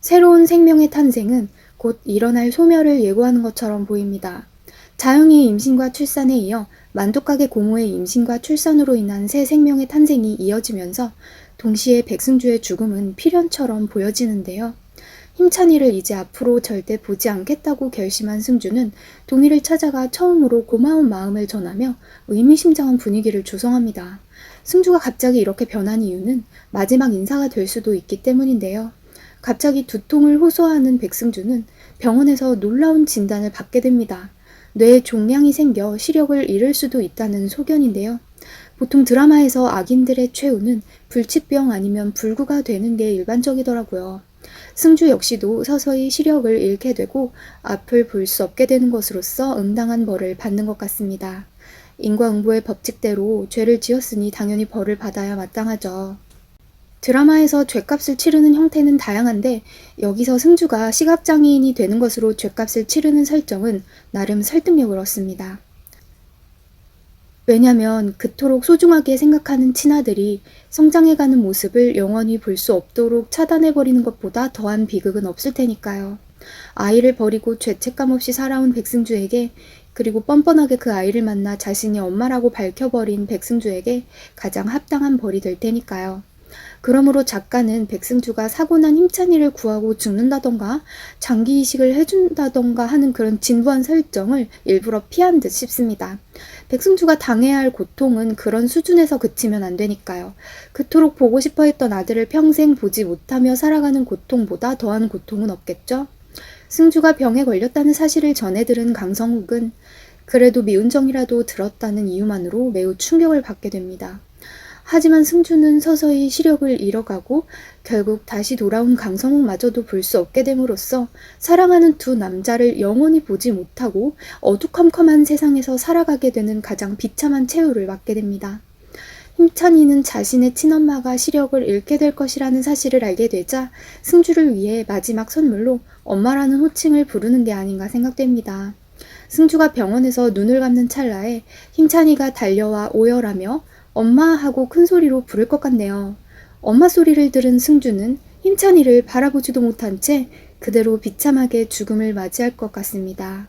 새로운 생명의 탄생은 곧 일어날 소멸을 예고하는 것처럼 보입니다. 자영이의 임신과 출산에 이어 만독가게 고모의 임신과 출산으로 인한 새 생명의 탄생이 이어지면서 동시에 백승주의 죽음은 필연처럼 보여지는데요. 힘찬이를 이제 앞으로 절대 보지 않겠다고 결심한 승주는 동희를 찾아가 처음으로 고마운 마음을 전하며 의미심장한 분위기를 조성합니다. 승주가 갑자기 이렇게 변한 이유는 마지막 인사가 될 수도 있기 때문인데요. 갑자기 두통을 호소하는 백승주는 병원에서 놀라운 진단을 받게 됩니다. 뇌에 종양이 생겨 시력을 잃을 수도 있다는 소견인데요. 보통 드라마에서 악인들의 최후는 불치병 아니면 불구가 되는 게 일반적이더라고요. 승주 역시도 서서히 시력을 잃게 되고 앞을 볼 수 없게 되는 것으로서 응당한 벌을 받는 것 같습니다. 인과응보의 법칙대로 죄를 지었으니 당연히 벌을 받아야 마땅하죠. 드라마에서 죄값을 치르는 형태는 다양한데 여기서 승주가 시각장애인이 되는 것으로 죄값을 치르는 설정은 나름 설득력을 얻습니다. 왜냐면 그토록 소중하게 생각하는 친아들이 성장해가는 모습을 영원히 볼 수 없도록 차단해버리는 것보다 더한 비극은 없을 테니까요. 아이를 버리고 죄책감 없이 살아온 백승주에게 그리고 뻔뻔하게 그 아이를 만나 자신이 엄마라고 밝혀버린 백승주에게 가장 합당한 벌이 될 테니까요. 그러므로 작가는 백승주가 사고난 힘찬이를 구하고 죽는다던가 장기 이식을 해준다던가 하는 그런 진부한 설정을 일부러 피한 듯 싶습니다. 백승주가 당해야 할 고통은 그런 수준에서 그치면 안 되니까요. 그토록 보고 싶어 했던 아들을 평생 보지 못하며 살아가는 고통보다 더한 고통은 없겠죠? 승주가 병에 걸렸다는 사실을 전해 들은 강성욱은 그래도 미운 정이라도 들었다는 이유만으로 매우 충격을 받게 됩니다. 하지만 승주는 서서히 시력을 잃어가고 결국 다시 돌아온 강성욱마저도 볼 수 없게 됨으로써 사랑하는 두 남자를 영원히 보지 못하고 어두컴컴한 세상에서 살아가게 되는 가장 비참한 최후를 맞게 됩니다. 힘찬이는 자신의 친엄마가 시력을 잃게 될 것이라는 사실을 알게 되자 승주를 위해 마지막 선물로 엄마라는 호칭을 부르는 게 아닌가 생각됩니다. 승주가 병원에서 눈을 감는 찰나에 힘찬이가 달려와 오열하며 엄마 하고 큰 소리로 부를 것 같네요. 엄마 소리를 들은 승주는 힘찬이를 바라보지도 못한 채 그대로 비참하게 죽음을 맞이할 것 같습니다.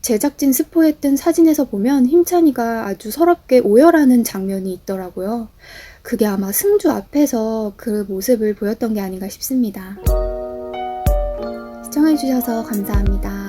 제작진 스포했던 사진에서 보면 힘찬이가 아주 서럽게 오열하는 장면이 있더라고요. 그게 아마 승주 앞에서 그 모습을 보였던 게 아닌가 싶습니다. 시청해주셔서 감사합니다.